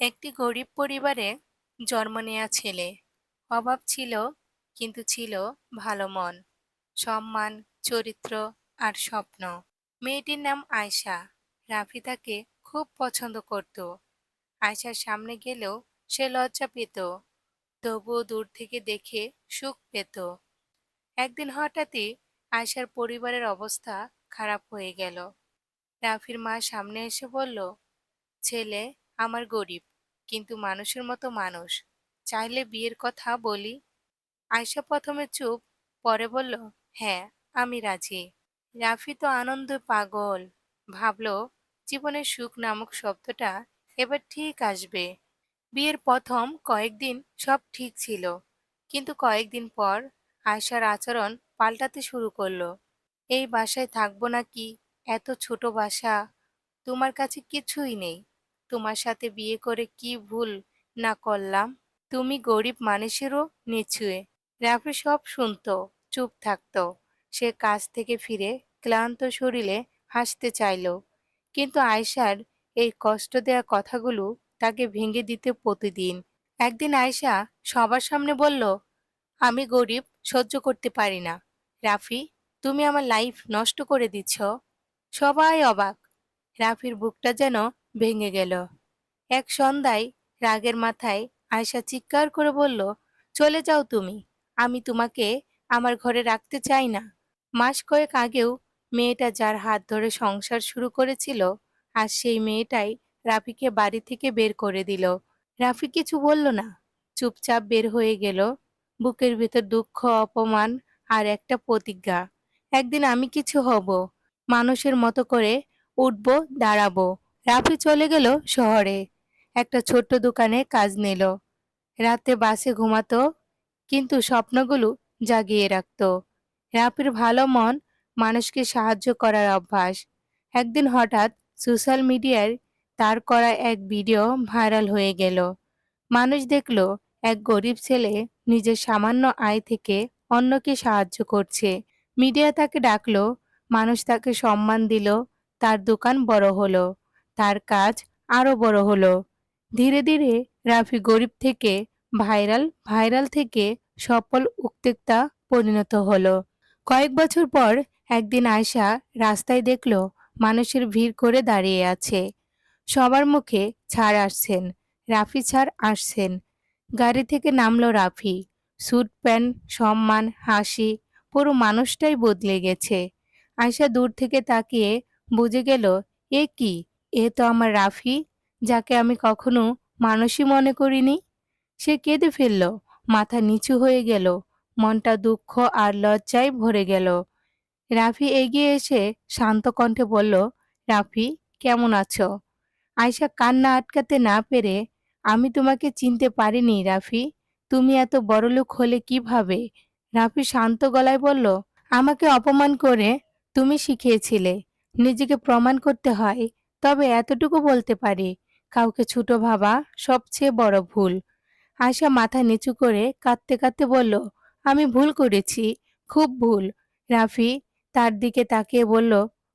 একটি গরিব পরিবারে জন্ম নেয়া ছেলে। অভাব ছিল, কিন্তু ছিল ভালো মন, সম্মান, চরিত্র আর স্বপ্ন। মেয়েটির নাম আয়শা। রাফি তাকে খুব পছন্দ করত। আয়শার সামনে গেলেও সে লজ্জা পেত, তবুও দূর থেকে দেখে সুখ পেত। একদিন হঠাৎই আয়শার পরিবারের অবস্থা খারাপ হয়ে গেল। রাফির মা সামনে এসে বলল, ছেলে, আমার গরিব। কিন্তু মানুষের মতো মানুষ। চাইলে বিয়ের কথা বলি? আয়শা প্রথমে চুপ, পরে বলল হ্যাঁ আমি রাজি। রাফি তো আনন্দে পাগল। ভাবল, জীবনের সুখ নামক শব্দটা এবার ঠিক আসবে। বিয়ের প্রথম কয়েকদিন সব ঠিক ছিল। কিন্তু কয়েকদিন পর আয়শার আচরণ পাল্টাতে শুরু করল। এই বাসায় থাকব নাকি? এত ছোট বাসা। তোমার কাছে কিছুই নেই। তোমার সাথে বিয়ে করে কি ভুল না করলাম? তুমি গরিব মানুষেরও নিচুয়ে। রাফি সব শুনতো, চুপ থাকতো। সে কাজ থেকে ফিরে ক্লান্ত শরীরে হাসতে চাইল। কিন্তু আয়শার এই কষ্ট দেয়া কথাগুলো তাকে ভেঙে দিতে প্রতিদিন। একদিন আয়শা সবার সামনে বলল, আমি গরিব, সহ্য করতে পারি না। রাফি, তুমি আমার লাইফ নষ্ট করে দিচ্ছ। সবাই অবাক। রাফির বুকটা যেন ভেঙে গেল। এক সন্ধ্যায় রাগের মাথায় আয়শা চিৎকার করে বলল, চলে যাও তুমি, আমি তোমাকে আমার ঘরে রাখতে চাই না। মাস কয়েক আগেও মেয়েটা যার হাত ধরে সংসার শুরু করেছিল, আর সেই মেয়েটাই রাফিকে বাড়ি থেকে বের করে দিল। রাফি কিছু বলল না, চুপচাপ বের হয়ে গেল। বুকের ভেতর দুঃখ, অপমান আর একটা প্রতিজ্ঞা, একদিন আমি কিছু হব, মানুষের মতো করে উঠব, দাঁড়াবো। রাফি চলে গেল শহরে। একটা ছোট্ট দোকানে কাজ নিল। রাতে বাসে ঘুমাতো, কিন্তু স্বপ্নগুলো জাগিয়ে রাখত। রাফির ভালো মন মানুষকে সাহায্য করার অভ্যাস। একদিন হঠাৎ সোশ্যাল মিডিয়ায় তার করা এক ভিডিও ভাইরাল হয়ে গেল। মানুষ দেখল, এক গরিব ছেলে নিজের সামান্য আয় থেকে অন্যকে সাহায্য করছে। মিডিয়া তাকে ডাকলো, মানুষ তাকে সম্মান দিল, তার দোকান বড় হলো। তার কাজ আরও বড় হলো। ধীরে ধীরে রাফি গরিব থেকে ভাইরাল ভাইরাল থেকে সফল উদ্যোক্তা পরিণত হলো। কয়েক বছর পর একদিন আয়শা রাস্তায় দেখল মানুষের ভিড় করে দাঁড়িয়ে আছে। সবার মুখে ছাড় আসছেন, রাফি ছাড় আসছেন। গাড়ি থেকে নামলো রাফি। স্যুট, প্যান্ট, সম্মান, হাসি, পুরো মানুষটাই বদলে গেছে। আয়শা দূর থেকে তাকিয়ে বুঝে গেল, এ কি? এ তো আমার রাফি, যাকে আমি কখনো মানুষই মনে করিনি। সে কেঁদে ফেলল, মাথা নিচু হয়ে গেল, মনটা দুঃখ আর লজ্জায় ভরে গেল। রাফি এগিয়ে এসে শান্ত কণ্ঠে বলল, রাফি, কেমন আছো? আয়সা কান্না আটকাতে না পেরে, আমি তোমাকে চিনতে পারিনি রাফি, তুমি এত বড়লোক হলে কীভাবে? রাফি শান্ত গলায় বলল, আমাকে অপমান করে তুমি শিখিয়েছিলে, নিজেকে প্রমাণ করতে হয় তবে এতটুকু বলতে পারি, কাউকে ছোট ভাবা সবচেয়ে বড় ভুল। আয়শা মাথা নিচু করে কাঁদতে কাঁদতে বলল, আমি ভুল করেছি, খুব ভুল। রাফি তার দিকে তাকিয়ে বলল,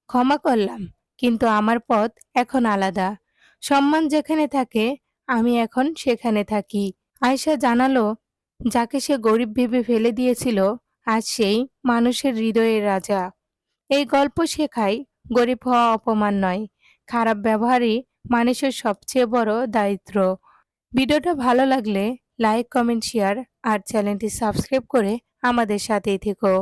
ক্ষমা করলাম, কিন্তু আমার পথ এখন আলাদা। সম্মান যেখানে থাকে, আমি এখন সেখানে থাকি। আয়শা জানালো, যাকে সে গরিব ভেবে ফেলে দিয়েছিল, আজ সেই মানুষের হৃদয়ের রাজা। এই গল্প শেখায় গরিব হওয়া অপমান নয় খারাপ ব্যবহারই মানুষের সবচেয়ে বড় দায়িত্ব ভিডিওটা ভালো লাগলে লাইক কমেন্ট শেয়ার আর চ্যানেলটি সাবস্ক্রাইব করে আমাদের সাথেই থেকো।